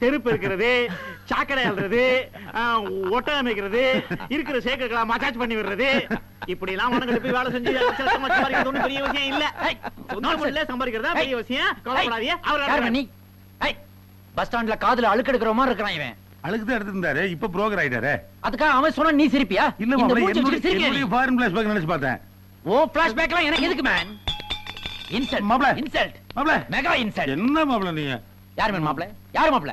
தெருப்பு இருக்கிறது சாக்கடை அல்றது ஒட்டகம் அமைக்கிறது இருக்கிற சேக்கெல்லாம் மசாஜ் பண்ணி விடுறது. இப்படி எல்லாம் உனக்கு போய் வேலை செஞ்சு சம்பாதிக்கிறது பெரிய விஷயம் இல்ல. இல்ல சம்பாதிக்கிறதா பெரிய விஷயம்? கவலைப்படாதீங்க. அவர் நீ? பஸ் ஸ்டாண்ட்ல காதுல அழுக்கெடுக்கிற மாதிரி இருக்கிறான் இவன். அழுக்கு தான் எடுத்திருந்தாரு இப்ப புரோக்கர் ஆயிட்டாரு. அதுக்காக அவன் சொன்னா நீ சிரிப்பியா? இல்ல என்னுடைய ஃபாரின் பிளாஸ் பேக் நினைச்சு பார்த்தேன். ஓ பிளாஷ்பேக்லாம் எனக்கு எதுக்கு மேன் இன்சல்ட் மாப்ள. இன்சல்ட் மாப்பிள்ள மெகா இன்சல்ட் என்ன மாப்பிள்ள நீங்க? யார் மேன் மாப்ள யார் மாப்ள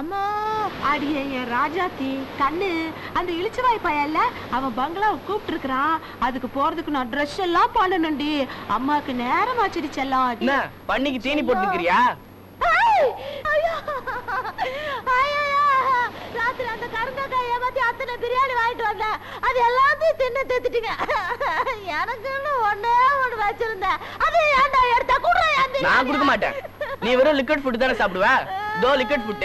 அம்மா அடியே என் ராஜாத்தி? கண்ணு அந்த இளிச்சவாய் பையன்ல அவன் பங்களாவை கூப்பிட்டு இருக்கிறான் அதுக்கு போறதுக்கு நான் ட்ரெஸ் எல்லாம் பண்ணணும்டி. அம்மாக்கு நேரம் ஆச்சிருச்செல்லாம் என்ன பண்ணிக்கு தீனி போட்டுக்கிறியா? ராத்திரி அந்த கருங்கக்காய் ஏமாத்தி அத்தனை பிரியாணி வாங்கிட்டு வந்தேன் அது எல்லாத்தையும் தின்னு தித்துட்டீங்க. எனக்குன்னு ஒண்ணே ஒண்ணு வச்சிருந்தேன். அது ஏன்டா எடுத்த? கூட நான் கொடுக்க மாட்டேன். நீ வெறும் லிக்விட் ஃபுட் தானே சாப்பிடுவ? தோ லிக்விட் ஃபுட்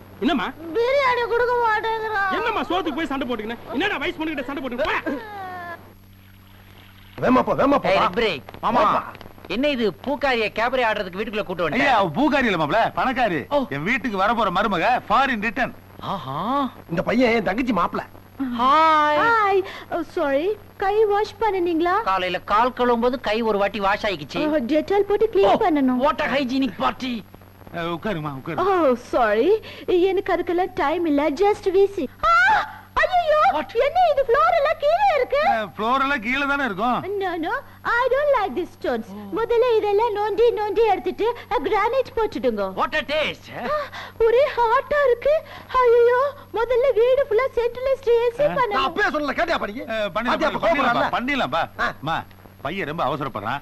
என்னம்மா? பிரியாணி கொடுக்க மாட்டேங்கிறான். என்னம்மா சோத்துக்கு போய் சண்டை போட்டுக்கின? என்னடா வயசு பண்ணிக்கிட்ட சண்டை போட்டுக்கின? வேமாப்பா வேமாப்பா பிரேக். ஆமா என்ன இது பூக்காரிய கேபரே ஆடுறதுக்கு வீட்டுக்குள்ள கூட்டு ஐயா வந்துட்டேன் அவ பூக்காரி இல்ல மாப்பிள்ள பணக்காரி. ஓ. என் வீட்டுக்கு வர போற மருமக ஃபாரின் ரிட்டர்ன் ஆஹா. இந்த பையன் என் தங்கச்சி மாப்பிள ஹாய் ஹாய் சாரி கை வாஷ் பண்ணனீங்களா? காலையில கால் கழுவும்போது கை ஒரு வாட்டி வாஷ் ஆயிக்கிச்சு. டெட்டால் போட்டு க்ளீன் பண்ணனும் வாட்டர் ஹைஜீனிக் பார்ட்டி உட்காருமா உட்காரு. ஓ சாரி எனக்கு அதுக்கெல்லாம் டைம் இல்ல. ஜஸ்ட் வீசி. ஐயோ என்ன இது? ஃப்ளோர் எல்லாம் கீழே இருக்கு. ஃப்ளோர் எல்லாம் கீழே தானே இருக்கும்? No, no, I don't like these stones. முதல்ல இதெல்லாம் நோண்டி நோண்டி எடுத்துட்டு கிரானைட் போட்டுடுங்க. வாட்டர் டேஸ்ட் ஆ, ஒரே ஹாட்டா இருக்கு. ஐயோ முதல்ல வீடு ஃபுல்லா சென்ட்ரலைஸ்ட் ஏசி நான் பண்ணணும். அப்பவே சொல்லல. கேட்டியா படிக்க அஹ், பண்ணிடலாம்? பண்ணிடலாம்ப்பா. ஆ. அம்மா பையன் ரொம்ப அவசரப்படுறான்.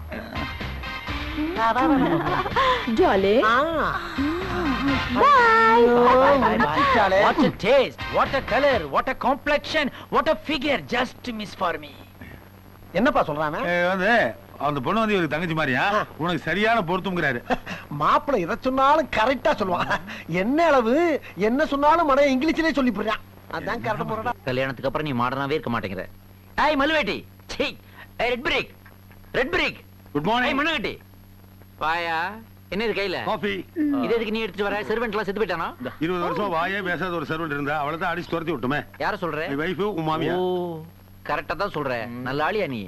darling bye What a taste, what a color, what a complexion, what a figure, just miss for me. என்னப்பா சொல்றான் ஏ, வந்து அந்த பொண்ணு வந்து இவருக்கு தங்கச்சி மாதிரியா? உனக்கு சரியான பொருத்தம்ங்கிறாரு. மாப்பிள்ளை எதை சொன்னாலும் கரெக்டா சொல்லுவான். என்ன அளவு என்ன சொன்னாலும் மன இங்கிலீஷ்லயே சொல்லி போறான் அதான் கரெக்ட் போறடா கல்யாணத்துக்கு அப்புறம் நீ மாடர்னாவே இருக்க மாட்டேங்கிற. ஏய் மல்லுவேட்டி. சீ red break. Red break. Good ஏய் மார்னிங் மண்ணகட்டி வாயா? என்ன இது கையில? காஃபி. இது எதுக்கு நீ எடுத்துட்டு வர? செர்வெண்ட் எல்லாம் செத்து போயிட்டானா இருபது வருஷம் வாயே பேசாத ஒரு சர்வெண்ட் இருந்தா அவளை தான் அடிச்சு துரத்தி விட்டுமே. யார சொல்ற? என் வைஃப் உன் மாமியா ஓ கரெக்டா தான் சொல்ற. நல்ல ஆளியா நீ.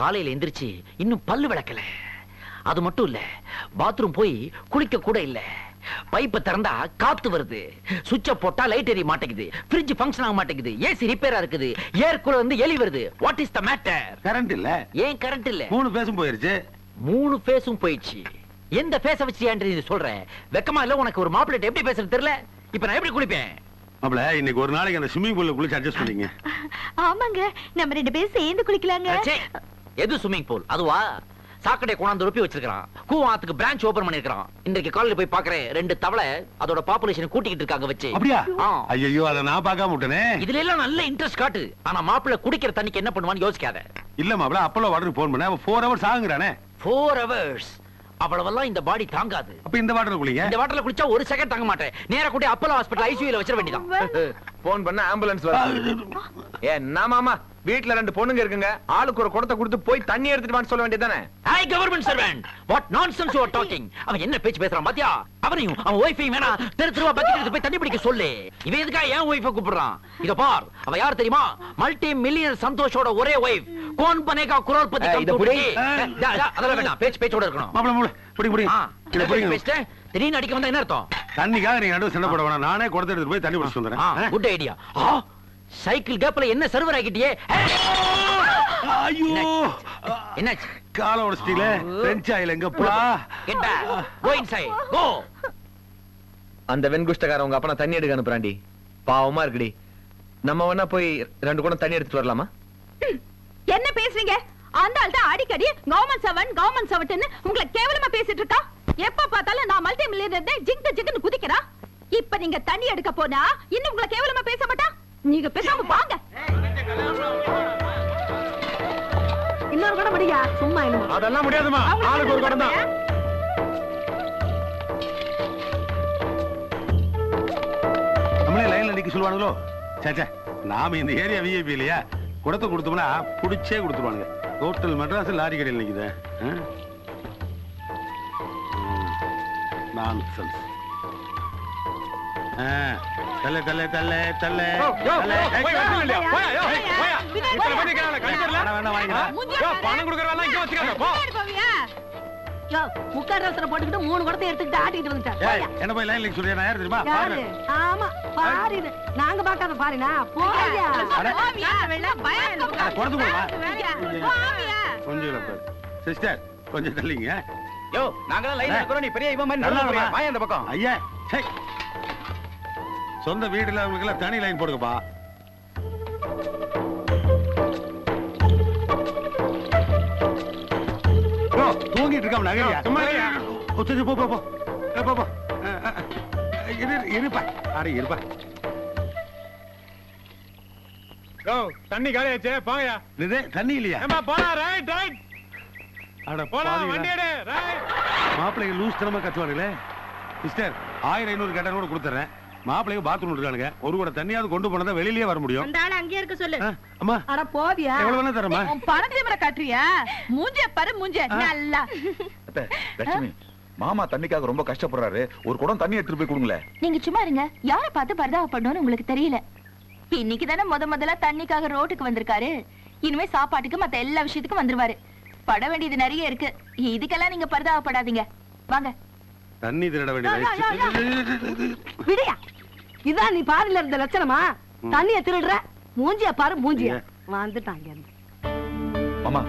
காலையில எந்திரிச்சு இன்னும் பல்லு விளக்கல. அது மட்டும் இல்ல பாத்ரூம் போய் குளிக்க கூட இல்ல. பைப்பை திறந்தா காத்து வருது. சுவிட்ச போட்டா லைட் எரிய மாட்டேங்குது. ஃப்ரிட்ஜ் ஃபங்க்ஷன் ஆக மாட்டேங்குது. ஏசி ரிப்பேரா இருக்குது. ஏர் கூலர் வந்து எலி வருது. What is the matter current இல்ல. ஏன் கரண்ட் இல்ல? மூணு பேசும் போயிருச்சு. மூணு ஃபேஸும் போயிடுச்சு. எந்த ஃபேஸ வச்சு ஏன்றது நீ சொல்ற வெக்கமா இல்ல உனக்கு ஒரு மாப்பிள்ளை எப்படி பேசுறது தெரியல? இப்ப நான் எப்படி குளிப்பேன்? மாப்பிள இன்னைக்கு ஒரு நாளைக்கு அந்த ஸ்விம்மிங் பூல்ல குளிச்சு அட்ஜஸ்ட் பண்ணீங்க ஆமாங்க நம்ம ரெண்டு பேரும் சேர்ந்து குளிக்கலாங்க. ச்சே, எது ஸ்விம்மிங் பூல் அதுவா? சாக்கடை கொண்டாந்து ரொப்பி வச்சிருக்கான் கூவாத்துக்கு பிரான்ச் ஓபன் பண்ணிருக்கான் இன்றைக்கு காலையில போய் பாக்குறேன் ரெண்டு தவளை அதோட பாப்புலேஷன் கூட்டிக்கிட்டு இருக்காங்க வச்சு. அப்படியா? ஆ. ஐயோ அதை நான் பார்க்காம விட்டனே. இதுல எல்லாம் நல்ல இன்ட்ரெஸ்ட் காட்டு. ஆனா மாப்பிள்ளை குடிக்கிற தண்ணிக்கு என்ன பண்ணுவான்னு யோசிக்காத. இல்ல மாப்பிள அப்பல்லோ வாட்டருக்கு போன் பண்ண அவன் ஃபோர் ஹவர்ஸ் ஆகுங்கிறானே. ஃபோர் ஹவர்ஸ் அவ்வளவெல்லாம் இந்த பாடி தாங்காது. அப்ப இந்த வாட்டர் குளிங்க இந்த வாட்டர்ல குளிச்சா ஒரு செகண்ட் தாங்க மாட்டேன். நேரா கூட்டி அப்பலோ ஹாஸ்பிடல் ஐசியூல வச்சிட வேண்டியதான் போன் பண்ண ஆம்புலன்ஸ் வர என்ன மாமா? வீட்ல ரெண்டு பொண்ணுங்க இருக்குங்க. ஆளுக்கு ஒரு குடத்தை கொடுத்து போய் தண்ணி எடுத்துட்டு வான்னு சொல்ல வேண்டியதானே hi government servant what nonsense you are talking அவன் என்ன பேச்சு பேசுறான் பாத்தியா? அவனையும் அவன் ஒய்ஃபையும் வேணா தெரு தெருவா பக்கெட் எடுத்து போய் தண்ணி பிடிக்க சொல்லு. இவன் எதுக்கா ஏன் ஒய்ஃபை கூப்பிடுறான்? இத பார். அவ யார் தெரியுமா? மல்டி மில்லியன் சந்தோஷோட ஒரே ஒய்ஃப் கோன் பனேகா டா, டா, அதெல்லாம் வேண்டாம் பேச்சு பேச்சோட இருக்கணும். மாப்பிள மாப்பிள புடி புடி. திடீர்னு அடிக்க வந்தா என்ன அர்த்தம்? தண்ணிக்காக நீங்க நடுவு சண்டை போட வேணாம். நானே குடத்தை எடுத்துட்டு போய் தண்ணி பிடிச்சிட்டு வந்துடுறேன். குட் ஐடியா சைக்கிள் கேப்ல என்ன சர்வர் ஆக்கிட்டியே? ஐயோ! என்னாச்சு? கால உடச்சிட்டீங்களே? பிரெஞ்ச் ஆயில் எங்கப்பா get back go inside go அந்த வெண்குஷ்டக்கார உங்க அப்பா தண்ணி எடுக்க அனுப்புறாண்டி பாவமா இருக்குடி. நம்ம வேணா போய் ரெண்டு குடம் தண்ணி எடுத்துட்டு வரலாமா? என்ன பேசுறீங்க? அந்த ஆள் தான் அடிக்கடி கவர்மெண்ட் செவன் கவர்மெண்ட் செவன் உங்களை கேவலமா பேசிட்டு இருக்கா? எப்ப பார்த்தாலும் நான் மல்டி மில்லியனர் ஜிங்கு ஜிங்குன்னு குதிக்கிறா. இப்ப நீங்க தண்ணி எடுக்க போனா இன்னும் உங்களை கேவலமா பேச மாட்டா? நீங்க பேசாம வாங்க. இன்னொரு கூட முடியா சும்மா இல்ல அதெல்லாம் முடியாதுமா ஆளுக்கு ஒரு குடம் தான். நம்மளே லைன்ல நிக்க சொல்லுவானுங்களோ? சேச்சே நாம இந்த ஏரியா விஐபி இல்லையா? குடத்தை கொடுத்தோம்னா புடிச்சே கொடுத்துருவானுங்க. ஹோட்டல் மெட்ராஸ் லாரி கடையில் நிக்குது. நான்சென்ஸ் தல்ல தல்ல தல்ல தல்ல யோ, யோ, தல்ல. போய் இல்லையா? போயா, யோ, போயா. நிக்கிறாங்களே, கழிப்பறல? வேணாம், வேணாம், வாங்கிக்கிறேன். யோ, பணம் கொடுக்கறவெல்லாம் இங்க வச்சுக்காத, போ. முக்காடு ரசனை போட்டுக்கிட்டு மூணு குடத்தை எடுத்துக்கிட்டு ஆட்டிட்டு வந்துட்டேன் என்ன போய் லைன்ல சொல்றியா நான் யார் தெரியுமா பாரு. ஆமா பாரு இது. நாங்க பார்க்காத பாருனா போயா. போவியா? அட, குடத்து போடுமா போவியா? கொஞ்சம் சிஸ்டர் கொஞ்சம் தள்ளிங்க யோ நாங்களாம் லைன்ல இருக்கிறோம் நீ பெரிய இவன் மாதிரி நல்லா? வாயா அந்த பக்கம். ஐயா சொந்த வீடுல அவங்களுக்கு எல்லாம் தனி லைன் போடுங்கப்பா. யோ, தூங்கிட்டு இருக்காம. ஓ, சரி, போ போ போ. போ போ. இரு இருப்பா. அட இருப்பா. யோ, தண்ணி காலியாச்சே போங்கயா இது தண்ணி இல்லையா? போடா ரைட் ரைட் மாப்பிள்ளைங்க லூஸ் தனமா கத்துவானுங்களே சிஸ்டர் ஆயிரம் ஐநூறு கேட்டா கூட கொடுத்துறேன். மாப்பிள்ளைங்க பாத்ரூம் இருக்கானுங்க ஒரு கூட தண்ணியாவது கொண்டு போனதா வெளியிலயே வர முடியும். அந்த ஆளு அங்கேயே இருக்க சொல்லு. அம்மா. அட போவியா? எவ்வளவு வேணா தரமா உன் பணத்தை முறை காட்டுறியா? மூஞ்ச பாரு மூஞ்ச நல்லா. அத்தை, லட்சுமி மாமா தண்ணிக்காக ரொம்ப கஷ்டப்படுறாரு. ஒரு குடம் தண்ணி எடுத்துட்டு போய் கொடுங்களேன் நீங்க சும்மா இருங்க. யார பார்த்து பரிதாபப்படணும்னு உங்களுக்கு தெரியல. இன்னைக்கு தானே முத முதல்ல தண்ணிக்காக ரோட்டுக்கு வந்திருக்காரு. இனிமே சாப்பாட்டுக்கு மத்த எல்லா விஷயத்துக்கும் வந்துருவாரு. பட வேண்டியது நிறைய இருக்கு. இதுக்கெல்லாம் நீங்க பரிதாபப்படாதீங்க. வாங்க. தண்ணி திருட விடையா. இதான் நீ பாரில இருந்த லட்சணமா? தண்ணிய திருடுற? மூஞ்சிய பாரு மூஞ்சிய. வந்துட்டாங்க மாமா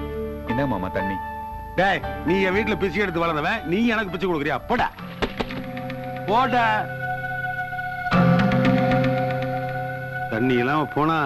என்ன மாமா தண்ணி? டேய் நீ என் வீட்டுல பிச்சை எடுத்து வளர்ந்தவன். நீ எனக்கு பிச்சை கொடுக்குறியா? போடா. போடா. தண்ணி இல்லாம போனா